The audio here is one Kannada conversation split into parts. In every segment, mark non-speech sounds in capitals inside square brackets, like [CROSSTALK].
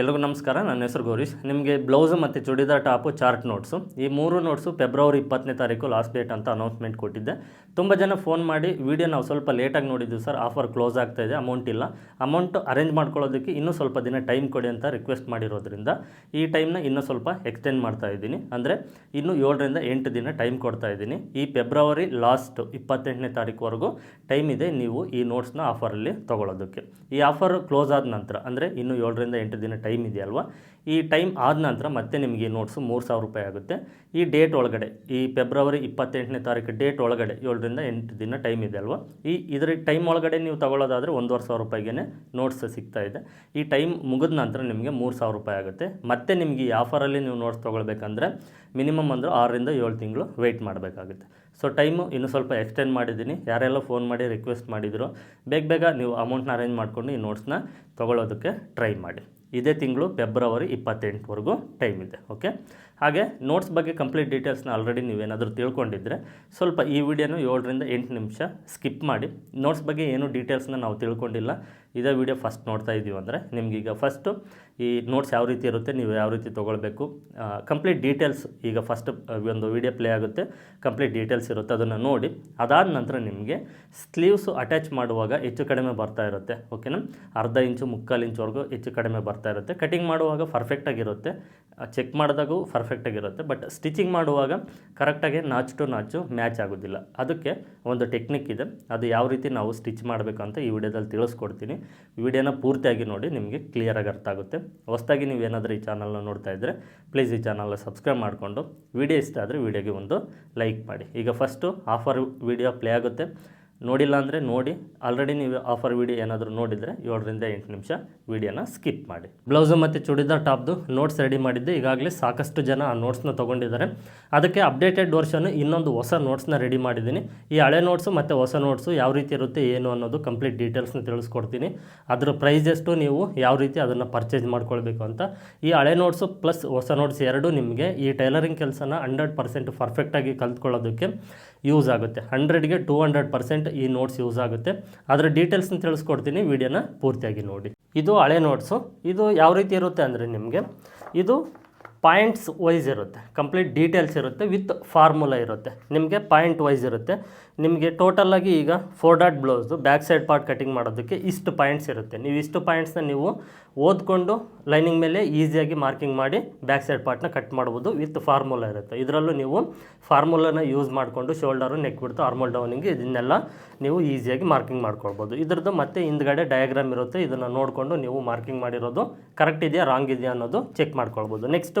ಎಲ್ರಿಗೂ ನಮಸ್ಕಾರ, ನನ್ನ ಹೆಸರು ಗೌರೀಶ್. ನಿಮಗೆ ಬ್ಲೌಸು ಮತ್ತು ಚುಡಿದಾರ್ ಟಾಪು, ಚಾರ್ಟ್ ನೋಟ್ಸು. ಈ ಮೂರು ನೋಟ್ಸು ಫೆಬ್ರವರಿ ಇಪ್ಪತ್ತನೇ ತಾರೀಕು ಲಾಸ್ಟ್ ಡೇಟ್ ಅಂತ ಅನೌನ್ಸ್ಮೆಂಟ್ ಕೊಟ್ಟಿದ್ದೆ. ತುಂಬ ಜನ ಫೋನ್ ಮಾಡಿ, ವಿಡಿಯೋ ನಾವು ಸ್ವಲ್ಪ ಲೇಟಾಗಿ ನೋಡಿದ್ದೀವಿ ಸರ್ ಆಫರ್ ಕ್ಲೋಸ್ ಆಗ್ತಾ ಇದೆ ಅಮೌಂಟ್ ಇಲ್ಲ. ಅಮೌಂಟ್ ಅರೇಂಜ್ ಮಾಡ್ಕೊಳ್ಳೋದಕ್ಕೆ ಇನ್ನೂ ಸ್ವಲ್ಪ ದಿನ ಟೈಮ್ ಕೊಡಿ ಅಂತ ರಿಕ್ವೆಸ್ಟ್ ಮಾಡಿರೋದ್ರಿಂದ, ಈ ಟೈಮ್ನ ಇನ್ನೂ ಸ್ವಲ್ಪ ಎಕ್ಸ್ಟೆಂಡ್ ಮಾಡ್ತಾ ಇದ್ದೀನಿ. ಅಂದರೆ ಇನ್ನು ಏಳರಿಂದ ಎಂಟು ದಿನ ಟೈಮ್ ಕೊಡ್ತಾ ಇದ್ದೀನಿ. ಈ ಫೆಬ್ರವರಿ ಲಾಸ್ಟ್ ಇಪ್ಪತ್ತೆಂಟನೇ ತಾರೀಕುವರೆಗೂ ಟೈಮ್ ಇದೆ ನೀವು ಈ ನೋಟ್ಸ್ನ ಆಫರಲ್ಲಿ ತೊಗೊಳೋದಕ್ಕೆ ಈ ಆಫರ್ ಕ್ಲೋಸ್ ಆದ ನಂತರ, ಅಂದರೆ ಇನ್ನೂ ಏಳರಿಂದ ಎಂಟು ದಿನ ಟೈಮ್ ಇದೆ ಅಲ್ವಾ ಈ ಟೈಮ್ ಆದ ನಂತರ ಮತ್ತೆ ನಿಮಗೆ ನೋಟ್ಸು ಮೂರು ಸಾವಿರ ರೂಪಾಯಿ ಆಗುತ್ತೆ. ಈ ಡೇಟ್ ಒಳಗಡೆ, ಈ ಫೆಬ್ರವರಿ ಇಪ್ಪತ್ತೆಂಟನೇ ತಾರೀಕು ಡೇಟ್ ಒಳಗಡೆ ಏಳರಿಂದ ಎಂಟು ದಿನ ಟೈಮ್ ಇದೆ ಅಲ್ವಾ ಈ ಇದರ ಟೈಮ್ ಒಳಗಡೆ ನೀವು ತಗೊಳ್ಳೋದಾದರೆ ಒಂದುವರೆ ಸಾವಿರ ರೂಪಾಯಿಗೆ ನೋಟ್ಸ್ ಸಿಗ್ತಾ ಇದೆ. ಈ ಟೈಮ್ ಮುಗಿದ ನಂತರ ನಿಮಗೆ ಮೂರು ಸಾವಿರ ರೂಪಾಯಿ ಆಗುತ್ತೆ. ಮತ್ತೆ ನಿಮಗೆ ಈ ಆಫರಲ್ಲಿ ನೀವು ನೋಟ್ಸ್ ತೊಗೊಳ್ಬೇಕಂದ್ರೆ ಮಿನಿಮಮ್ ಅಂದರೆ ಆರರಿಂದ ಏಳು ತಿಂಗಳು ವೆಯ್ಟ್ ಮಾಡಬೇಕಾಗುತ್ತೆ. ಸೊ ಟೈಮು ಇನ್ನೂ ಸ್ವಲ್ಪ ಎಕ್ಸ್ಟೆಂಡ್ ಮಾಡಿದ್ದೀನಿ. ಯಾರೆಲ್ಲ ಫೋನ್ ಮಾಡಿ ರಿಕ್ವೆಸ್ಟ್ ಮಾಡಿದ್ರು, ಬೇಗ ಬೇಗ ನೀವು ಅಮೌಂಟ್ನ ಅರೇಂಜ್ ಮಾಡಿಕೊಂಡು ಈ ನೋಟ್ಸ್ನ ತೊಗೊಳ್ಳೋದಕ್ಕೆ ಟ್ರೈ ಮಾಡಿ. ಇದೇ ತಿಂಗಳು ಫೆಬ್ರವರಿ ಇಪ್ಪತ್ತೆಂಟುವರೆಗೂ ಟೈಮ್ ಇದೆ ಓಕೆ ಹಾಗೆ ನೋಟ್ಸ್ ಬಗ್ಗೆ ಕಂಪ್ಲೀಟ್ ಡೀಟೇಲ್ಸ್ನ ಆಲ್ರೆಡಿ ನೀವೇನಾದರೂ ತಿಳ್ಕೊಂಡಿದ್ರೆ ಸ್ವಲ್ಪ ಈ ವಿಡಿಯೋನು ಏಳರಿಂದ ಎಂಟು ನಿಮಿಷ ಸ್ಕಿಪ್ ಮಾಡಿ. ನೋಟ್ಸ್ ಬಗ್ಗೆ ಏನು ಡೀಟೇಲ್ಸ್ನ ನಾವು ತಿಳ್ಕೊಂಡಿಲ್ಲ. ಇದೇ ವಿಡಿಯೋ ಫಸ್ಟ್ ನೋಡ್ತಾ ಇದ್ದೀವಿ ಅಂದರೆ ನಿಮಗೀಗ ಫಸ್ಟು ಈ ನೋಟ್ಸ್ ಯಾವ ರೀತಿ ಇರುತ್ತೆ, ನೀವು ಯಾವ ರೀತಿ ತೊಗೊಳ್ಬೇಕು ಕಂಪ್ಲೀಟ್ ಡೀಟೇಲ್ಸ್ ಈಗ ಫಸ್ಟ್ ಒಂದು ವಿಡಿಯೋ ಪ್ಲೇ ಆಗುತ್ತೆ ಕಂಪ್ಲೀಟ್ ಡೀಟೇಲ್ಸ್ ಇರುತ್ತೆ, ಅದನ್ನು ನೋಡಿ, ಅದಾದ ನಂತರ ನಿಮಗೆ ಸ್ಲೀವ್ಸು ಅಟ್ಯಾಚ್ ಮಾಡುವಾಗ ಹೆಚ್ಚು ಕಡಿಮೆ ಬರ್ತಾ ಇರುತ್ತೆ ಓಕೆನಾ ಅರ್ಧ ಇಂಚು, ಮುಕ್ಕಾಲು ಇಂಚುವರೆಗೂ ಹೆಚ್ಚು ಕಡಿಮೆ ಬರ್ತಾ ಇರುತ್ತೆ ಕಟಿಂಗ್ ಮಾಡುವಾಗ ಪರ್ಫೆಕ್ಟಾಗಿರುತ್ತೆ ಚೆಕ್ ಮಾಡಿದಾಗೂ ಪರ್ಫೆಕ್ಟಾಗಿರುತ್ತೆ ಬಟ್ ಸ್ಟಿಚಿಂಗ್ ಮಾಡುವಾಗ ಕರೆಕ್ಟಾಗಿ ನಾಚ್ ಟು ನಾಚು ಮ್ಯಾಚ್ ಆಗೋದಿಲ್ಲ. ಅದಕ್ಕೆ ಒಂದು ಟೆಕ್ನಿಕ್ ಇದೆ. ಅದು ಯಾವ ರೀತಿ ನಾವು ಸ್ಟಿಚ್ ಮಾಡಬೇಕು ಅಂತ ಈ ವಿಡಿಯೋದಲ್ಲಿ ತಿಳಿಸ್ಕೊಡ್ತೀನಿ. ವಿಡಿಯೋನ ಪೂರ್ತಿಯಾಗಿ ನೋಡಿ ನಿಮಗೆ ಕ್ಲಿಯರಾಗಿ ಅರ್ಥ ಆಗುತ್ತೆ. ಹೊಸದಾಗಿ ನೀವು ಏನಾದರೂ ಈ ಚಾನಲ್ನ ನೋಡ್ತಾ ಇದ್ದರೆ ಪ್ಲೀಸ್ ಈ ಚಾನಲ್ನ ಸಬ್ಸ್ಕ್ರೈಬ್ ಮಾಡಿಕೊಂಡು. ವಿಡಿಯೋ ಇಷ್ಟ ಆದರೆ ವಿಡಿಯೋಗೆ ಒಂದು ಲೈಕ್ ಮಾಡಿ. ಈಗ ಫಸ್ಟು ಆಫರ್ ವಿಡಿಯೋ ಪ್ಲೇ ಆಗುತ್ತೆ. ನೋಡಿಲ್ಲ ಅಂದರೆ ನೋಡಿ. ಆಲ್ರೆಡಿ ನೀವು ಆಫರ್ ವೀಡಿಯೋ ಏನಾದರೂ ನೋಡಿದರೆ ಏಳರಿಂದ ಎಂಟು ನಿಮಿಷ ವೀಡಿಯೋನ ಸ್ಕಿಪ್ ಮಾಡಿ. ಬ್ಲೌಸು ಮತ್ತು ಚೂಡಿದಾರ್ ಟಾಪ್ದು ನೋಟ್ಸ್ ರೆಡಿ ಮಾಡಿದ್ದೆ. ಈಗಾಗಲೇ ಸಾಕಷ್ಟು ಜನ ಆ ನೋಟ್ಸ್ನ ತೊಗೊಂಡಿದ್ದಾರೆ. ಅದಕ್ಕೆ ಅಪ್ಡೇಟೆಡ್ ವರ್ಷನ್ ಇನ್ನೊಂದು ಹೊಸ ನೋಟ್ಸ್ನ ರೆಡಿ ಮಾಡಿದ್ದೀನಿ. ಈ ಹಳೆ ನೋಟ್ಸು ಮತ್ತು ಹೊಸ ನೋಟ್ಸು ಯಾವ ರೀತಿ ಇರುತ್ತೆ, ಏನು ಅನ್ನೋದು ಕಂಪ್ಲೀಟ್ ಡೀಟೇಲ್ಸ್ನ ತಿಳಿಸ್ಕೊಡ್ತೀನಿ. ಅದರ ಪ್ರೈಸ್ ಎಷ್ಟು, ನೀವು ಯಾವ ರೀತಿ ಅದನ್ನು ಪರ್ಚೇಸ್ ಮಾಡ್ಕೊಳ್ಬೇಕು ಅಂತ. ಈ ಹಳೆ ನೋಟ್ಸು ಪ್ಲಸ್ ಹೊಸ ನೋಟ್ಸ್ ಎರಡು ನಿಮಗೆ ಈ ಟೈಲರಿಂಗ್ ಕೆಲಸನ ಹಂಡ್ರೆಡ್ ಪರ್ಸೆಂಟ್ ಪರ್ಫೆಕ್ಟಾಗಿ ಕಲ್ತ್ಕೊಳ್ಳೋದಕ್ಕೆ ಯೂಸ್ ಆಗುತ್ತೆ. ಹಂಡ್ರೆಡ್ಗೆ ಟೂ ಹಂಡ್ರೆಡ್ ಪರ್ಸೆಂಟ್ ಈ ನೋಟ್ಸ್ ಯೂಸ್ ಆಗುತ್ತೆ. ಅದರ ಡೀಟೇಲ್ಸ್ನ ತಿಳಿಸ್ಕೊಡ್ತೀನಿ ವಿಡಿಯೋನ ಪೂರ್ತಿಯಾಗಿ ನೋಡಿ. ಇದು ಹಳೆ ನೋಟ್ಸು ಇದು ಯಾವ ರೀತಿ ಇರುತ್ತೆ ಅಂದರೆ ನಿಮಗೆ, ಇದು ಪಾಯಿಂಟ್ಸ್ ವೈಸ್ ಇರುತ್ತೆ, ಕಂಪ್ಲೀಟ್ ಡೀಟೇಲ್ಸ್ ಇರುತ್ತೆ, ವಿತ್ ಫಾರ್ಮುಲಾ ಇರುತ್ತೆ. ನಿಮಗೆ ಪಾಯಿಂಟ್ ವೈಸ್ ಇರುತ್ತೆ. ನಿಮಗೆ ಟೋಟಲಾಗಿ ಈಗ four dot blouse back side part cutting ಮಾಡೋದಕ್ಕೆ ಇಷ್ಟು ಪಾಯಿಂಟ್ಸ್ ಇರುತ್ತೆ. ನೀವು ಇಷ್ಟು ಪಾಯಿಂಟ್ಸ್ನ ನೀವು ಓದ್ಕೊಂಡು ಲೈನಿಂಗ್ ಮೇಲೆ ಈಸಿಯಾಗಿ ಮಾರ್ಕಿಂಗ್ ಮಾಡಿ ಬ್ಯಾಕ್ ಸೈಡ್ ಪಾರ್ಟ್ನ ಕಟ್ ಮಾಡ್ಬೋದು, ವಿತ್ ಫಾರ್ಮುಲಾ ಇರುತ್ತೆ. ಇದರಲ್ಲೂ ನೀವು ಫಾರ್ಮುಲಾನ ಯೂಸ್ ಮಾಡಿಕೊಂಡು ಶೋಲ್ಡರು ನೆಕ್ ಬಿಡ್ತು ಆರ್ಮಲ್ ಡೌನಿಂಗ್ ಇದನ್ನೆಲ್ಲ ನೀವು ಈಸಿಯಾಗಿ ಮಾರ್ಕಿಂಗ್ ಮಾಡ್ಕೊಳ್ಬೋದು. ಇದ್ರದ್ದು ಮತ್ತೆ ಹಿಂದ್ಗಡೆ ಡಯಾಗ್ರಾಮ್ ಇರುತ್ತೆ. ಇದನ್ನು ನೋಡಿಕೊಂಡು ನೀವು ಮಾರ್ಕಿಂಗ್ ಮಾಡಿರೋದು ಕರೆಕ್ಟ್ ಇದೆಯಾ ರಾಂಗ್ ಇದೆಯಾ ಅನ್ನೋದು ಚೆಕ್ ಮಾಡ್ಕೊಳ್ಬೋದು. Next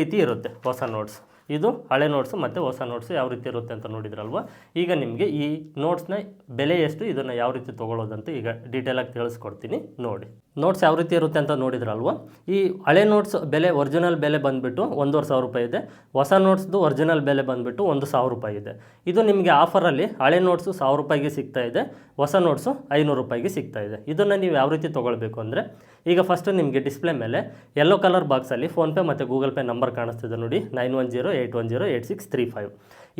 ರೀತಿ ಇರುತ್ತೆ ಹೊಸ ನೋಟ್ಸ್ ಇದು ಹಳೆ ನೋಟ್ಸು ಮತ್ತು ಹೊಸ ನೋಟ್ಸು ಯಾವ ರೀತಿ ಇರುತ್ತೆ ಅಂತ ನೋಡಿದ್ರಲ್ವ? ಈಗ ನಿಮಗೆ ಈ ನೋಟ್ಸ್ನ ಬೆಲೆ ಎಷ್ಟು, ಇದನ್ನು ಯಾವ ರೀತಿ ತೊಗೊಳ್ಳೋದಂತ ಈಗ ಡೀಟೇಲಾಗಿ ತಿಳಿಸ್ಕೊಡ್ತೀನಿ ನೋಡಿ. ನೋಟ್ಸ್ ಯಾವ ರೀತಿ ಇರುತ್ತೆ ಅಂತ ನೋಡಿದ್ರಲ್ವ? ಈ ಹಳೆ ನೋಟ್ಸ್ ಬೆಲೆ ಒರಿಜಿನಲ್ ಬೆಲೆ ಬಂದುಬಿಟ್ಟು ಒಂದೂವರೆ ಸಾವಿರ ರೂಪಾಯಿ ಇದೆ. ಹೊಸ ನೋಟ್ಸ್ದು ಒರಿಜಿನಲ್ ಬೆಲೆ ಬಂದುಬಿಟ್ಟು ಒಂದು ಸಾವಿರ ರೂಪಾಯಿ ಇದೆ. ಇದು ನಿಮಗೆ ಆಫರಲ್ಲಿ ಹಳೆ ನೋಟ್ಸು ಸಾವಿರ ರೂಪಾಯಿಗೆ ಸಿಗ್ತಾ ಇದೆ, ಹೊಸ ನೋಟ್ಸು ಐನೂರು ರೂಪಾಯಿಗೆ ಸಿಗ್ತಾ ಇದೆ. ಇದನ್ನು ನೀವು ಯಾವ ರೀತಿ ತೊಗೊಳ್ಬೇಕು ಅಂದರೆ ಈಗ ಫಸ್ಟು ನಿಮಗೆ ಡಿಸ್ಪ್ಲೇ ಮೇಲೆ ಯೆಲ್ಲೋ ಕಲರ್ ಬಾಕ್ಸಲ್ಲಿ ಫೋನ್ಪೇ ಮತ್ತು ಗೂಗಲ್ ಪೇ ನಂಬರ್ ಕಾಣಿಸ್ತಿದೆ ನೋಡಿ nine one zero eight one zero eight six three five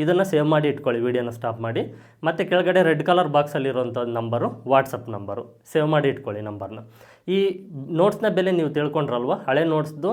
ಇದನ್ನು ಸೇವ್ ಮಾಡಿ ಇಟ್ಕೊಳ್ಳಿ ವೀಡಿಯೋನ ಸ್ಟಾಪ್ ಮಾಡಿ. ಮತ್ತು ಕೆಳಗಡೆ ರೆಡ್ ಕಲರ್ ಬಾಕ್ಸಲ್ಲಿರುವಂಥ ನಂಬರು ವಾಟ್ಸಪ್ ನಂಬರು ಸೇವ್ ಮಾಡಿ ಇಟ್ಕೊಳ್ಳಿ ನಂಬರ್ನ ಈ ನೋಟ್ಸ್ನ ಬೆಲೆ ನೀವು ತಿಳ್ಕೊಂಡ್ರಲ್ವ? ಹಳೆ ನೋಟ್ಸ್ದು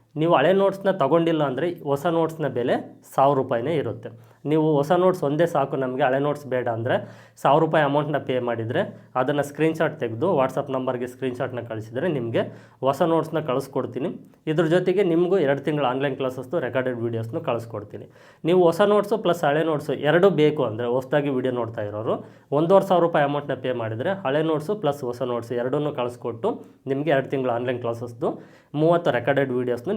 ನೀವು ಹಳೆ ನೋಟ್ಸ್ನ ತೊಗೊಂಡಿಲ್ಲ ಅಂದರೆ ಹೊಸ ನೋಟ್ಸ್ನ ಬೆಲೆ ಸಾವಿರ ರೂಪಾಯಿನೇ ಇರುತ್ತೆ. ನೀವು ಹೊಸ ನೋಟ್ಸ್ ಒಂದೇ ಸಾಕು, ನಮಗೆ ಹಳೆ ನೋಟ್ಸ್ ಬೇಡ ಅಂದರೆ ಸಾವಿರ ರೂಪಾಯಿ ಅಮೌಂಟ್ನ ಪೇ ಮಾಡಿದರೆ ಅದನ್ನು ಸ್ಕ್ರೀನ್ಶಾಟ್ ತೆಗೆದು ವಾಟ್ಸಪ್ ನಂಬರ್ಗೆ ಸ್ಕ್ರೀನ್ಶಾಟ್ನ ಕಳಿಸಿದರೆ ನಿಮಗೆ ಹೊಸ ನೋಟ್ಸ್ನ ಕಳಿಸ್ಕೊಡ್ತೀನಿ. ಇದ್ರ ಜೊತೆಗೆ ನಿಮಗೂ ಎರಡು ತಿಂಗಳು ಆನ್ಲೈನ್ ಕ್ಲಾಸಸ್ದು ರೆಕಾರ್ಡೆಡ್ ವೀಡಿಯೋಸ್ನು ಕಳಿಸ್ಕೊಡ್ತೀನಿ. ನೀವು ಹೊಸ ನೋಟ್ಸು ಪ್ಲಸ್ ಹಳೆ ನೋಟ್ಸು ಎರಡೂ ಬೇಕು ಅಂದರೆ ಹೊಸದಾಗಿ ವೀಡಿಯೋ ನೋಡ್ತಾ ಇರೋರು ಒಂದೂವರೆ ಸಾವಿರ ರೂಪಾಯಿ ಅಮೌಂಟ್ನ ಪೇ ಮಾಡಿದರೆ ಹಳೆ ನೋಟ್ಸು ಪ್ಲಸ್ ಹೊಸ ನೋಟ್ಸು ಎರಡನ್ನೂ ಕಳಿಸ್ಕೊಟ್ಟು ನಿಮಗೆ ಎರಡು ತಿಂಗಳು ಆನ್ಲೈನ್ ಕ್ಲಾಸಸ್ದು ಮೂವತ್ತು ರೆಕಾರ್ಡೆಡ್ ವೀಡಿಯೋಸ್ನು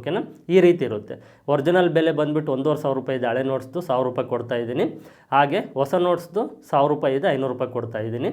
ಓಕೆನಾ? ಈ ರೀತಿ ಇರುತ್ತೆ. ಒರಿಜಿನಲ್ ಬೆಲೆ ಬಂದುಬಿಟ್ಟು ಒಂದೂವರೆ ಸಾವಿರ ರೂಪಾಯಿ ಇದೆ, ಹಳೆ ನೋಟ್ಸ್ದು ಸಾವಿರ ರೂಪಾಯಿ ಕೊಡ್ತಾ ಇದ್ದೀನಿ. ಹಾಗೆ ಹೊಸ ನೋಟ್ಸ್ದು ಸಾವಿರ ರೂಪಾಯಿ ಇದೆ, ಐನೂರು ರೂಪಾಯಿ ಕೊಡ್ತಾ ಇದ್ದೀನಿ.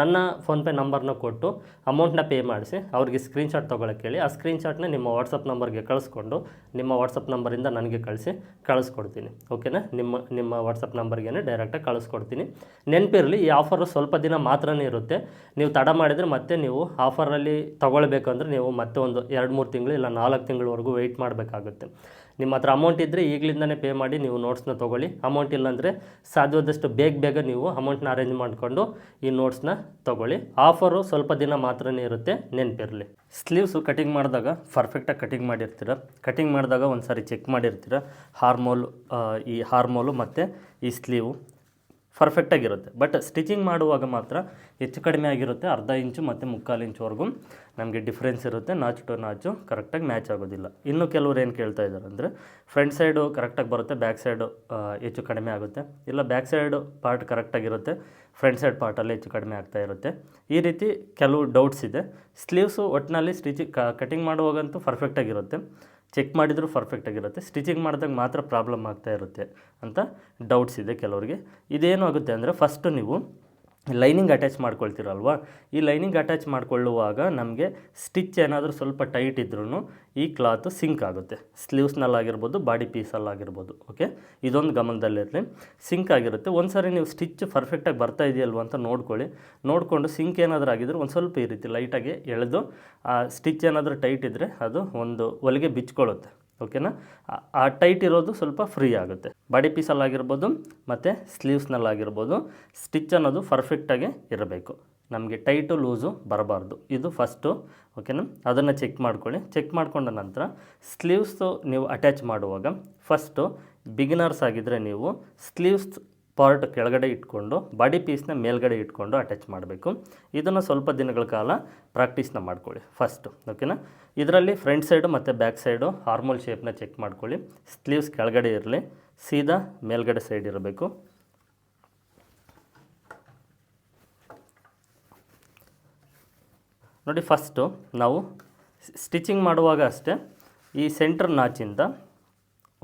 ನನ್ನ ಫೋನ್ಪೇ ನಂಬರ್ನ ಕೊಟ್ಟು ಅಮೌಂಟ್ನ ಪೇ ಮಾಡಿಸಿ ಅವ್ರಿಗೆ ಸ್ಕ್ರೀನ್ಶಾಟ್ ತೊಗೊಳಕ್ಕೆ ಹೇಳಿ, ಆ ಸ್ಕ್ರೀನ್ಶಾಟ್ನ ನಿಮ್ಮ ವಾಟ್ಸಪ್ ನಂಬರ್ಗೆ ಕಳಿಸ್ಕೊಂಡು, ನಿಮ್ಮ ವಾಟ್ಸಪ್ ನಂಬರಿಂದ ನನಗೆ ಕಳಿಸಿ, ಕಳಿಸ್ಕೊಡ್ತೀನಿ. ಓಕೆನಾ? ನಿಮ್ಮ ನಿಮ್ಮ ವಾಟ್ಸಪ್ ನಂಬರ್ಗೆ ಡೈರೆಕ್ಟಾಗಿ ಕಳಿಸ್ಕೊಡ್ತೀನಿ. ನೆನಪಿರಲಿ, ಈ ಆಫರ್ ಸ್ವಲ್ಪ ದಿನ ಮಾತ್ರನೇ ಇರುತ್ತೆ. ನೀವು ತಡ ಮಾಡಿದರೆ ಮತ್ತೆ ನೀವು ಆಫರಲ್ಲಿ ತೊಗೊಳ್ಬೇಕಂದ್ರೆ ನೀವು ಮತ್ತೆ ಒಂದು ಎರಡು ಮೂರು ತಿಂಗಳು ಇಲ್ಲ ನಾಲ್ಕು ತಿಂಗಳವರೆಗೂ ವೆಯ್ಟ್ ಮಾಡಬೇಕಾಗುತ್ತೆ. ನಿಮ್ಮ ಹತ್ರ ಅಮೌಂಟ್ ಇದ್ದರೆ ಈಗಲಿಂದನೇ ಪೇ ಮಾಡಿ ನೀವು ನೋಟ್ಸ್ನ ತೊಗೊಳ್ಳಿ. ಅಮೌಂಟ್ ಇಲ್ಲಾಂದರೆ ಸಾಧ್ಯವಾದಷ್ಟು ಬೇಗ ಬೇಗ ನೀವು ಅಮೌಂಟ್ನ ಅರೇಂಜ್ ಮಾಡಿಕೊಂಡು ಈ ನೋಟ್ಸ್ನ ತೊಗೊಳ್ಳಿ. ಆಫರು ಸ್ವಲ್ಪ ದಿನ ಮಾತ್ರನೇ ಇರುತ್ತೆ, ನೆನಪಿರಲಿ. ಸ್ಲೀವ್ಸು ಕಟಿಂಗ್ ಮಾಡಿದಾಗ ಪರ್ಫೆಕ್ಟಾಗಿ ಕಟಿಂಗ್ ಮಾಡಿರ್ತೀರ. ಕಟಿಂಗ್ ಮಾಡಿದಾಗ ಒಂದು ಸಾರಿ ಚೆಕ್ ಮಾಡಿರ್ತೀರ. ಹಾರ್ಮೋಲ್ ಈ ಹಾರ್ಮೋಲು ಮತ್ತು ಈ ಸ್ಲೀವು. ಪರ್ಫೆಕ್ಟಾಗಿರುತ್ತೆ ಬಟ್ ಸ್ಟಿಚಿಂಗ್ ಮಾಡುವಾಗ ಮಾತ್ರ ಹೆಚ್ಚು ಕಡಿಮೆ ಆಗಿರುತ್ತೆ. ಅರ್ಧ ಇಂಚು ಮತ್ತು ಮುಕ್ಕಾಲು ಇಂಚುವರೆಗೂ ನಮಗೆ ಡಿಫ್ರೆನ್ಸ್ ಇರುತ್ತೆ. ನಾಚು ಟು ನಾಚು ಕರೆಕ್ಟಾಗಿ ಮ್ಯಾಚ್ ಆಗೋದಿಲ್ಲ. ಇನ್ನು ಕೆಲವರು ಏನು ಕೇಳ್ತಾ ಇದ್ದಾರೆ ಅಂದರೆ ಫ್ರಂಟ್ ಸೈಡು ಕರೆಕ್ಟಾಗಿ ಬರುತ್ತೆ ಬ್ಯಾಕ್ ಸೈಡು ಹೆಚ್ಚು ಕಡಿಮೆ ಆಗುತ್ತೆ. ಇಲ್ಲ ಬ್ಯಾಕ್ ಸೈಡು ಪಾರ್ಟ್ ಕರೆಕ್ಟಾಗಿರುತ್ತೆ ಫ್ರಂಟ್ ಸೈಡ್ ಪಾರ್ಟಲ್ಲಿ ಹೆಚ್ಚು ಕಡಿಮೆ ಆಗ್ತಾ ಇರುತ್ತೆ. ಈ ರೀತಿ ಕೆಲವು ಡೌಟ್ಸ್ ಇದೆ. ಸ್ಲೀವ್ಸು ಒಟ್ಟಿನಲ್ಲಿ ಸ್ಟಿಚಿಂಗ್ ಕಟಿಂಗ್ ಮಾಡುವಾಗಂತೂ ಪರ್ಫೆಕ್ಟಾಗಿರುತ್ತೆ ಚೆಕ್ ಮಾಡಿದರೂ ಪರ್ಫೆಕ್ಟಾಗಿರುತ್ತೆ ಸ್ಟಿಚಿಂಗ್ ಮಾಡಿದಾಗ ಮಾತ್ರ ಪ್ರಾಬ್ಲಮ್ ಆಗ್ತಾ ಇರುತ್ತೆ ಅಂತ ಡೌಟ್ಸ್ ಇದೆ ಕೆಲವರಿಗೆ. ಇದೇನು ಆಗುತ್ತೆ ಅಂದರೆ ಫಸ್ಟು ನೀವು ಲೈನಿಂಗ್ ಅಟ್ಯಾಚ್ ಮಾಡ್ಕೊಳ್ತೀರಲ್ವಾ? ಈ ಲೈನಿಂಗ್ ಅಟ್ಯಾಚ್ ಮಾಡ್ಕೊಳ್ಳುವಾಗ ನಮಗೆ ಸ್ಟಿಚ್ ಏನಾದರೂ ಸ್ವಲ್ಪ ಟೈಟ್ ಇದ್ರೂ ಈ ಕ್ಲಾತು ಸಿಂಕ್ ಆಗುತ್ತೆ. ಸ್ಲೀವ್ಸ್ನಲ್ಲಾಗಿರ್ಬೋದು, ಬಾಡಿ ಪೀಸಲ್ಲಾಗಿರ್ಬೋದು, ಓಕೆ? ಇದೊಂದು ಗಮನದಲ್ಲಿರಲಿ. ಸಿಂಕ್ ಆಗಿರುತ್ತೆ. ಒಂದು ಸಾರಿ ನೀವು ಸ್ಟಿಚ್ ಪರ್ಫೆಕ್ಟಾಗಿ ಬರ್ತಾ ಇದೆಯಲ್ವ ಅಂತ ನೋಡ್ಕೊಳ್ಳಿ. ನೋಡಿಕೊಂಡು ಸಿಂಕ್ ಏನಾದರೂ ಆಗಿದ್ರೆ ಒಂದು ಸ್ವಲ್ಪ ಈ ರೀತಿ ಲೈಟಾಗಿ ಎಳೆದು, ಆ ಸ್ಟಿಚ್ ಏನಾದರೂ ಟೈಟ್ ಇದ್ದರೆ ಅದು ಒಂದು ಹೊಲಿಗೆ ಬಿಚ್ಕೊಳ್ಳುತ್ತೆ ಓಕೆನಾ ಆ- ಟೈಟ್ ಇರೋದು ಸ್ವಲ್ಪ ಫ್ರೀ ಆಗುತ್ತೆ. ಬಾಡಿ ಪೀಸಲ್ಲಾಗಿರ್ಬೋದು ಮತ್ತು ಸ್ಲೀವ್ಸ್ನಲ್ಲಾಗಿರ್ಬೋದು ಸ್ಟಿಚ್ ಅನ್ನೋದು ಪರ್ಫೆಕ್ಟಾಗಿ ಇರಬೇಕು. ನಮಗೆ ಟೈಟು ಲೂಸು ಬರಬಾರ್ದು. ಇದು ಫಸ್ಟು ಓಕೆನಾ ಅದನ್ನು ಚೆಕ್ ಮಾಡ್ಕೊಳ್ಳಿ. ಚೆಕ್ ಮಾಡಿಕೊಂಡ ನಂತರ ಸ್ಲೀವ್ಸು ನೀವು ಅಟ್ಯಾಚ್ ಮಾಡುವಾಗ ಫಸ್ಟು ಬಿಗಿನರ್ಸ್ ಆಗಿದ್ದರೆ ನೀವು ಸ್ಲೀವ್ಸ್ ಪಾರ್ಟ್ ಕೆಳಗಡೆ ಇಟ್ಕೊಂಡು, ಬಾಡಿ ಪೀಸ್ನ ಮೇಲ್ಗಡೆ ಇಟ್ಕೊಂಡು ಅಟ್ಯಾಚ್ ಮಾಡಬೇಕು. ಇದನ್ನು ಸ್ವಲ್ಪ ದಿನಗಳ ಕಾಲ ಪ್ರಾಕ್ಟೀಸ್ನ ಮಾಡ್ಕೊಳ್ಳಿ. ಫಸ್ಟು ಓಕೆನಾ ಇದರಲ್ಲಿ ಫ್ರಂಟ್ ಸೈಡು ಮತ್ತು ಬ್ಯಾಕ್ ಸೈಡು ಹಾರ್ಮೋಲ್ ಶೇಪ್ನ ಚೆಕ್ ಮಾಡ್ಕೊಳ್ಳಿ. ಸ್ಲೀವ್ಸ್ ಕೆಳಗಡೆ ಇರಲಿ. ಸೀದಾ ಮೇಲ್ಗಡೆ ಸೈಡ್ ಇರಬೇಕು. ನೋಡಿ ಫಸ್ಟು ನಾವು ಸ್ಟಿಚಿಂಗ್ ಮಾಡುವಾಗ ಅಷ್ಟೇ ಈ ಸೆಂಟ್ರ್ ನಾಚಿಂದ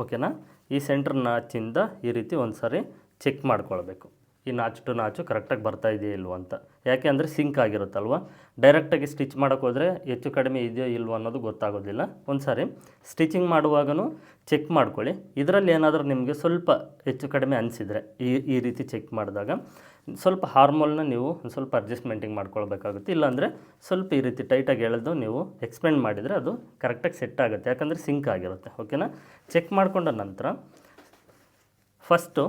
ಓಕೆನಾ ಈ ಸೆಂಟ್ರ್ ನಾಚಿಂದ ಈ ರೀತಿ ಒಂದು ಸಾರಿ ಚೆಕ್ ಮಾಡ್ಕೊಳ್ಬೇಕು. ಈ ನಾಚು ಟು ನಾಚು ಕರೆಕ್ಟಾಗಿ ಬರ್ತಾ ಇದೆಯಾ ಇಲ್ವೋ ಅಂತ. ಯಾಕೆ ಅಂದರೆ ಸಿಂಕ್ ಆಗಿರುತ್ತಲ್ವ? ಡೈರೆಕ್ಟಾಗಿ ಸ್ಟಿಚ್ ಮಾಡೋಕೆ ಹೋದರೆ ಹೆಚ್ಚು ಕಡಿಮೆ ಇದೆಯೋ ಇಲ್ವೋ ಅನ್ನೋದು ಗೊತ್ತಾಗೋದಿಲ್ಲ. ಒಂದು ಸಾರಿ ಸ್ಟಿಚಿಂಗ್ ಮಾಡುವಾಗಲೂ ಚೆಕ್ ಮಾಡ್ಕೊಳ್ಳಿ. ಇದರಲ್ಲಿ ಏನಾದರೂ ನಿಮಗೆ ಸ್ವಲ್ಪ ಹೆಚ್ಚು ಕಡಿಮೆ ಅನಿಸಿದರೆ ಈ ಈ ರೀತಿ ಚೆಕ್ ಮಾಡಿದಾಗ ಸ್ವಲ್ಪ ಹಾರ್ಮೋಲ್ನ ನೀವು ಸ್ವಲ್ಪ ಅಡ್ಜಸ್ಟ್ಮೆಂಟಿಂಗ್ ಮಾಡ್ಕೊಳ್ಬೇಕಾಗುತ್ತೆ. ಇಲ್ಲಾಂದರೆ ಸ್ವಲ್ಪ ಈ ರೀತಿ ಟೈಟಾಗಿ ಎಳೆದು ನೀವು ಎಕ್ಸ್ಪೆಂಡ್ ಮಾಡಿದರೆ ಅದು ಕರೆಕ್ಟಾಗಿ ಸೆಟ್ ಆಗುತ್ತೆ. ಯಾಕಂದರೆ ಸಿಂಕ್ ಆಗಿರುತ್ತೆ. ಓಕೆನಾ ಚೆಕ್ ಮಾಡಿಕೊಂಡ ನಂತರ ಫಸ್ಟು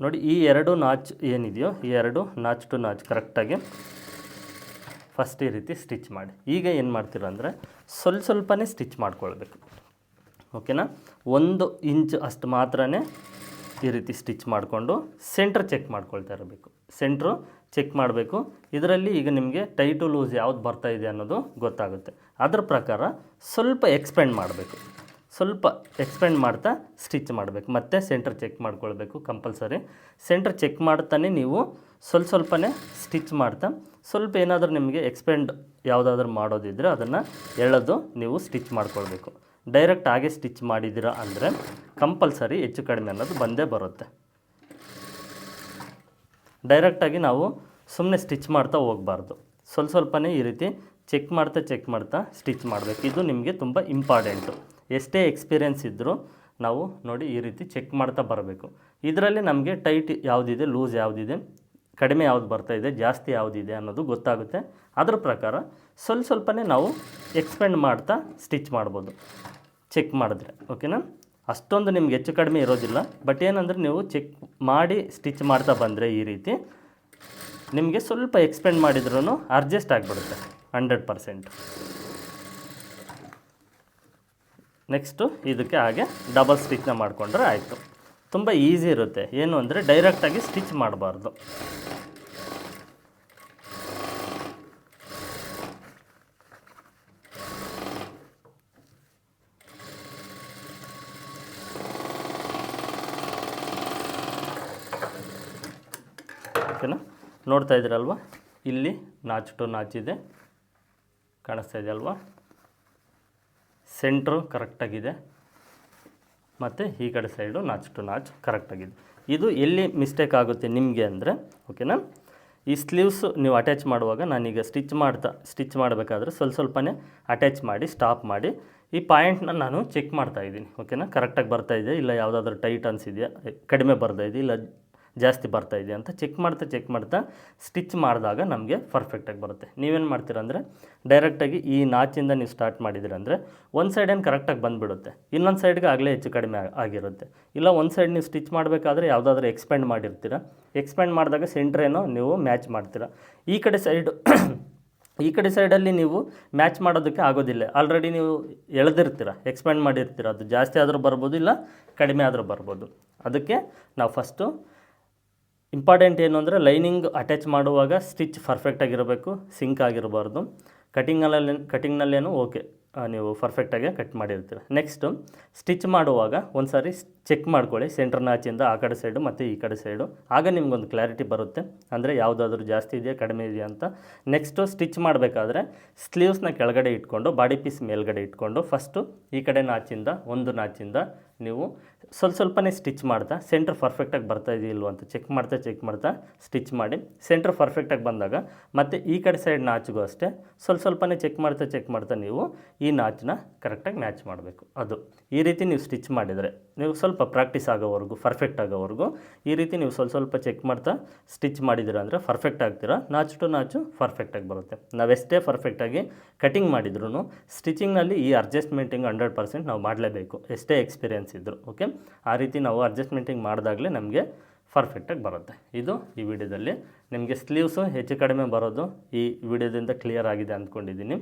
ನೋಡಿ, ಈ ಎರಡು ನಾಚ್ ಏನಿದೆಯೋ, ಈ ಎರಡು ನಾಚ್ ಟು ನಾಚ್ ಕರೆಕ್ಟಾಗಿ ಫಸ್ಟ್ ಈ ರೀತಿ ಸ್ಟಿಚ್ ಮಾಡಿ. ಈಗ ಏನು ಮಾಡ್ತೀರ ಅಂದರೆ ಸ್ವಲ್ಪ ಸ್ವಲ್ಪನೇ ಸ್ಟಿಚ್ ಮಾಡ್ಕೊಳ್ಬೇಕು. ಓಕೆನಾ ಒಂದು ಇಂಚ್ ಅಷ್ಟು ಮಾತ್ರ ಈ ರೀತಿ ಸ್ಟಿಚ್ ಮಾಡಿಕೊಂಡು ಸೆಂಟ್ರ್ ಚೆಕ್ ಮಾಡ್ಕೊಳ್ತಾ ಇರಬೇಕು. ಸೆಂಟ್ರು ಚೆಕ್ ಮಾಡಬೇಕು. ಇದರಲ್ಲಿ ಈಗ ನಿಮಗೆ ಟೈಟು ಲೂಸ್ ಯಾವ್ದು ಬರ್ತಾ ಇದೆ ಅನ್ನೋದು ಗೊತ್ತಾಗುತ್ತೆ. ಅದರ ಪ್ರಕಾರ ಸ್ವಲ್ಪ ಎಕ್ಸ್ಪೆಂಡ್ ಮಾಡಬೇಕು. ಸ್ವಲ್ಪ ಎಕ್ಸ್ಪೆಂಡ್ ಮಾಡ್ತಾ ಸ್ಟಿಚ್ ಮಾಡಬೇಕು. ಮತ್ತೆ ಸೆಂಟ್ರ್ ಚೆಕ್ ಮಾಡ್ಕೊಳ್ಬೇಕು ಕಂಪಲ್ಸರಿ ಸೆಂಟ್ರ್ ಚೆಕ್ ಮಾಡ್ತಾನೆ ನೀವು ಸ್ವಲ್ಪ ಸ್ವಲ್ಪನೇ ಸ್ಟಿಚ್ ಮಾಡ್ತಾ, ಸ್ವಲ್ಪ ಏನಾದರೂ ನಿಮಗೆ ಎಕ್ಸ್ಪೆಂಡ್ ಯಾವುದಾದ್ರೂ ಮಾಡೋದಿದ್ದರೆ ಅದನ್ನು ಎಳೆದು ನೀವು ಸ್ಟಿಚ್ ಮಾಡ್ಕೊಳ್ಬೇಕು. ಡೈರೆಕ್ಟ್ ಆಗಿ ಸ್ಟಿಚ್ ಮಾಡಿದ್ದೀರಾ ಅಂದರೆ ಕಂಪಲ್ಸರಿ ಹೆಚ್ಚು ಕಡಿಮೆ ಅನ್ನೋದು ಬಂದೇ ಬರುತ್ತೆ. ಡೈರೆಕ್ಟಾಗಿ ನಾವು ಸುಮ್ಮನೆ ಸ್ಟಿಚ್ ಮಾಡ್ತಾ ಹೋಗಬಾರ್ದು. ಸ್ವಲ್ಪ ಸ್ವಲ್ಪನೇ ಈ ರೀತಿ ಚೆಕ್ ಮಾಡ್ತಾ ಚೆಕ್ ಮಾಡ್ತಾ ಸ್ಟಿಚ್ ಮಾಡಬೇಕು. ಇದು ನಿಮಗೆ ತುಂಬ ಇಂಪಾರ್ಟೆಂಟು ಎಷ್ಟೇ ಎಕ್ಸ್ಪೀರಿಯೆನ್ಸ್ ಇದ್ದರೂ ನಾವು ನೋಡಿ ಈ ರೀತಿ ಚೆಕ್ ಮಾಡ್ತಾ ಬರಬೇಕು. ಇದರಲ್ಲಿ ನಮಗೆ ಟೈಟ್ ಯಾವುದಿದೆ, ಲೂಸ್ ಯಾವುದಿದೆ, ಕಡಿಮೆ ಯಾವ್ದು ಬರ್ತಾ ಇದೆ, ಜಾಸ್ತಿ ಯಾವುದಿದೆ ಅನ್ನೋದು ಗೊತ್ತಾಗುತ್ತೆ. ಅದ್ರ ಪ್ರಕಾರ ಸ್ವಲ್ಪ ಸ್ವಲ್ಪನೇ ನಾವು ಎಕ್ಸ್ಪೆಂಡ್ ಮಾಡ್ತಾ ಸ್ಟಿಚ್ ಮಾಡ್ಬೋದು. ಚೆಕ್ ಮಾಡಿದ್ರೆ, ಓಕೆನಾ? ಅಷ್ಟೊಂದು ನಿಮ್ಗೆ ಹೆಚ್ಚು ಕಡಿಮೆ ಇರೋದಿಲ್ಲ, ಬಟ್ ಏನಂದರೆ ನೀವು ಚೆಕ್ ಮಾಡಿ ಸ್ಟಿಚ್ ಮಾಡ್ತಾ ಬಂದರೆ ಈ ರೀತಿ ನಿಮಗೆ ಸ್ವಲ್ಪ ಎಕ್ಸ್ಪೆಂಡ್ ಮಾಡಿದ್ರೂ ಅಡ್ಜಸ್ಟ್ ಆಗಿಬಿಡುತ್ತೆ, ಹಂಡ್ರೆಡ್ ಪರ್ಸೆಂಟ್. ನೆಕ್ಸ್ಟು ಇದಕ್ಕೆ ಹಾಗೆ ಡಬಲ್ ಸ್ಟಿಚ್ನ ಮಾಡಿಕೊಂಡ್ರೆ ಆಯಿತು. ತುಂಬ ಈಸಿ ಇರುತ್ತೆ. ಏನು ಅಂದರೆ ಡೈರೆಕ್ಟಾಗಿ ಸ್ಟಿಚ್ ಮಾಡಬಾರ್ದು. ಓಕೆನಾ? ನೋಡ್ತಾ ಇದ್ದೀರಲ್ವ? ಇಲ್ಲಿ ನಾಚ್ ಟು ನಾಚಿದೆ ಕಾಣಿಸ್ತಾ ಇದೆ ಅಲ್ವಾ? ಸೆಂಟ್ರು ಕರೆಕ್ಟಾಗಿದೆ. ಮತ್ತು ಈ ಕಡೆ ಸೈಡು ನಾಚ್ ಟು ನಾಚ್ ಕರೆಕ್ಟಾಗಿದೆ. ಇದು ಎಲ್ಲಿ ಮಿಸ್ಟೇಕ್ ಆಗುತ್ತೆ ನಿಮಗೆ ಅಂದರೆ ಓಕೆನಾ ಈ ಸ್ಲೀವ್ಸ್ ನೀವು ಅಟ್ಯಾಚ್ ಮಾಡುವಾಗ ನಾನೀಗ ಸ್ಟಿಚ್ ಮಾಡ್ತಾ, ಸ್ಟಿಚ್ ಮಾಡಬೇಕಾದ್ರೆ ಸ್ವಲ್ಪ ಸ್ವಲ್ಪನೇ ಅಟ್ಯಾಚ್ ಮಾಡಿ, ಸ್ಟಾಪ್ ಮಾಡಿ, ಈ ಪಾಯಿಂಟ್ನ ನಾನು ಚೆಕ್ ಮಾಡ್ತಾ ಇದ್ದೀನಿ ಓಕೆನಾ ಕರೆಕ್ಟಾಗಿ ಬರ್ತಾ ಇದೆಯಾ? ಇಲ್ಲ ಯಾವುದಾದ್ರೂ ಟೈಟ್ ಅನಿಸಿದೆಯಾ? ಕಡಿಮೆ ಬರ್ತಾ ಇದೆಯಾ? ಇಲ್ಲ ಜಾಸ್ತಿ ಬರ್ತಾ ಇದೆ ಅಂತ ಚೆಕ್ ಮಾಡ್ತಾ ಚೆಕ್ ಮಾಡ್ತಾ ಸ್ಟಿಚ್ ಮಾಡಿದಾಗ ನಮಗೆ ಪರ್ಫೆಕ್ಟಾಗಿ ಬರುತ್ತೆ. ನೀವೇನು ಮಾಡ್ತೀರ ಅಂದರೆ ಡೈರೆಕ್ಟಾಗಿ ಈ ನಾಚಿಂದ ನೀವು ಸ್ಟಾರ್ಟ್ ಮಾಡಿದಿರ ಅಂದರೆ ಒಂದು ಸೈಡ್ ಏನು ಕರೆಕ್ಟಾಗಿ ಬಂದುಬಿಡುತ್ತೆ. ಇನ್ನೊಂದು ಸೈಡ್ಗೆ ಆಗಲೇ ಹೆಚ್ಚು ಕಡಿಮೆ ಆಗಿರುತ್ತೆ. ಇಲ್ಲ ಒಂದು ಸೈಡ್ ನೀವು ಸ್ಟಿಚ್ ಮಾಡಬೇಕಾದ್ರೆ ಯಾವುದಾದ್ರೂ ಎಕ್ಸ್ಪೆಂಡ್ ಮಾಡಿರ್ತೀರ. ಎಕ್ಸ್ಪೆಂಡ್ ಮಾಡಿದಾಗ ಸೆಂಟ್ರೇನೋ ನೀವು ಮ್ಯಾಚ್ ಮಾಡ್ತೀರ. ಈ ಕಡೆ ಸೈಡು [COUGHS] ಈ ಕಡೆ ಸೈಡಲ್ಲಿ ನೀವು ಮ್ಯಾಚ್ ಮಾಡೋದಕ್ಕೆ ಆಗೋದಿಲ್ಲ. ಆಲ್ರೆಡಿ ನೀವು ಎಳೆದಿರ್ತೀರ ಎಕ್ಸ್ಪೆಂಡ್ ಮಾಡಿರ್ತೀರ. ಅದು ಜಾಸ್ತಿ ಆದರೂ ಬರ್ಬೋದು, ಇಲ್ಲ ಕಡಿಮೆ ಆದರೂ ಬರ್ಬೋದು. ಅದಕ್ಕೆ ನಾವು ಫಸ್ಟು ಇಂಪಾರ್ಟೆಂಟ್ ಏನು ಅಂದರೆ ಲೈನಿಂಗ್ ಅಟ್ಯಾಚ್ ಮಾಡುವಾಗ ಸ್ಟಿಚ್ ಪರ್ಫೆಕ್ಟಾಗಿರಬೇಕು ಸಿಂಕ್ ಆಗಿರಬಾರ್ದು. ಕಟಿಂಗಲ್ಲಿ ಕಟಿಂಗ್ನಲ್ಲೇನು ಓಕೆ ನೀವು ಪರ್ಫೆಕ್ಟಾಗಿ ಕಟ್ ಮಾಡಿರ್ತೀರ. ನೆಕ್ಸ್ಟು ಸ್ಟಿಚ್ ಮಾಡುವಾಗ ಒಂದು ಸಾರಿ ಚೆಕ್ ಮಾಡ್ಕೊಳ್ಳಿ ಸೆಂಟ್ರ್ ನಾಚಿಂದ ಆ ಕಡೆ ಸೈಡು ಮತ್ತು ಈ ಕಡೆ ಸೈಡು ಆಗ ನಿಮಗೊಂದು ಕ್ಲಾರಿಟಿ ಬರುತ್ತೆ. ಅಂದರೆ ಯಾವುದಾದ್ರೂ ಜಾಸ್ತಿ ಇದೆಯಾ, ಕಡಿಮೆ ಇದೆಯಾ ಅಂತ. ನೆಕ್ಸ್ಟು ಸ್ಟಿಚ್ ಮಾಡಬೇಕಾದ್ರೆ ಸ್ಲೀವ್ಸ್ನ ಕೆಳಗಡೆ ಇಟ್ಕೊಂಡು ಬಾಡಿ ಪೀಸ್ ಮೇಲ್ಗಡೆ ಇಟ್ಕೊಂಡು ಫಸ್ಟು ಈ ಕಡೆ ನಾಚಿಂದ ಒಂದು ನಾಚಿಂದ ನೀವು ಸ್ವಲ್ಪ ಸ್ವಲ್ಪನೇ ಸ್ಟಿಚ್ ಮಾಡ್ತಾ ಸೆಂಟ್ರ್ ಪರ್ಫೆಕ್ಟಾಗಿ ಬರ್ತಾ ಇದೆಯಿಲ್ವ ಅಂತ ಚೆಕ್ ಮಾಡ್ತಾ ಚೆಕ್ ಮಾಡ್ತಾ ಸ್ಟಿಚ್ ಮಾಡಿ ಸೆಂಟ್ರ್ ಪರ್ಫೆಕ್ಟಾಗಿ ಬಂದಾಗ ಮತ್ತು ಈ ಕಡೆ ಸೈಡ್ ನಾಚಿಗೂ ಅಷ್ಟೇ, ಸ್ವಲ್ಪ ಸ್ವಲ್ಪನೇ ಚೆಕ್ ಮಾಡ್ತಾ ಚೆಕ್ ಮಾಡ್ತಾ ನೀವು ಈ ನಾಚನ್ನ ಕರೆಕ್ಟಾಗಿ ಮ್ಯಾಚ್ ಮಾಡಬೇಕು. ಅದು. ಈ ರೀತಿ ನೀವು ಸ್ಟಿಚ್ ಮಾಡಿದರೆ, ನೀವು ಸ್ವಲ್ಪ ಪ್ರಾಕ್ಟೀಸ್ ಆಗೋವರೆಗೂ ಪರ್ಫೆಕ್ಟ್ ಆಗೋವರೆಗೂ ಈ ರೀತಿ ನೀವು ಸ್ವಲ್ಪ ಸ್ವಲ್ಪ ಚೆಕ್ ಮಾಡ್ತಾ ಸ್ಟಿಚ್ ಮಾಡಿದ್ದೀರ ಅಂದರೆ ಪರ್ಫೆಕ್ಟ್ ಆಗ್ತೀರಾ. ನಾಚು ಟು ನಾಚು ಪರ್ಫೆಕ್ಟಾಗಿ ಬರುತ್ತೆ. ನಾವೆಷ್ಟೇ ಪರ್ಫೆಕ್ಟಾಗಿ ಕಟಿಂಗ್ ಮಾಡಿದ್ರು ಸ್ಟಿಚಿಂಗ್ನಲ್ಲಿ ಈ ಅಡ್ಜಸ್ಟ್ಮೆಂಟಿಂಗ್ ಹಂಡ್ರೆಡ್ ಪರ್ಸೆಂಟ್ ನಾವು ಮಾಡಲೇಬೇಕು. ಎಷ್ಟೇ ಎಕ್ಸ್ಪೀರಿಯನ್ಸ್ ಇದ್ದರು ಓಕೆ ಆ ರೀತಿ ನಾವು ಅಡ್ಜಸ್ಟ್ಮೆಂಟಿಂಗ್ ಮಾಡಿದಾಗಲೇ ನಮಗೆ ಪರ್ಫೆಕ್ಟಾಗಿ ಬರುತ್ತೆ. ಇದು ಈ ವಿಡಿಯೋದಲ್ಲಿ. ನಿಮಗೆ ಸ್ಲೀವ್ಸು ಹೆಚ್ಚು ಕಡಿಮೆ ಬರೋದು ಈ ವಿಡಿಯೋದಿಂದ ಕ್ಲಿಯರ್ ಆಗಿದೆ ಅಂದ್ಕೊಂಡಿದ್ದೀನಿ.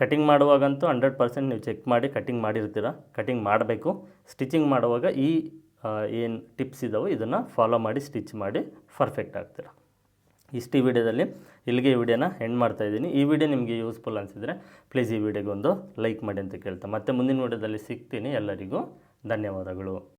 ಕಟಿಂಗ್ ಮಾಡುವಾಗಂತೂ ಹಂಡ್ರೆಡ್ ಪರ್ಸೆಂಟ್ ನೀವು ಚೆಕ್ ಮಾಡಿ ಕಟಿಂಗ್ ಮಾಡಿರ್ತೀರ? ಕಟಿಂಗ್ ಮಾಡಬೇಕು. ಸ್ಟಿಚಿಂಗ್ ಮಾಡುವಾಗ ಈ ಏನು ಟಿಪ್ಸ್ ಇದ್ದಾವೆ ಇದನ್ನು ಫಾಲೋ ಮಾಡಿ ಸ್ಟಿಚ್ ಮಾಡಿ ಪರ್ಫೆಕ್ಟ್ ಆಗ್ತೀರ. ಇಷ್ಟು ಈ ವಿಡಿಯೋದಲ್ಲಿ. ಇಲ್ಲಿಗೆ ಈ ವಿಡಿಯೋನ ಎಂಡ್ ಮಾಡ್ತಾ ಇದ್ದೀನಿ. ಈ ವಿಡಿಯೋ ನಿಮಗೆ ಯೂಸ್ಫುಲ್ ಅನಿಸಿದರೆ ಪ್ಲೀಸ್ ಈ ವಿಡಿಯೋಗೆ ಒಂದು ಲೈಕ್ ಮಾಡಿ ಅಂತ ಕೇಳ್ತಾ. ಮತ್ತೆ ಮುಂದಿನ ವಿಡಿಯೋದಲ್ಲಿ ಸಿಗ್ತೀನಿ ಎಲ್ಲರಿಗೂ. ಧನ್ಯವಾದಗಳು.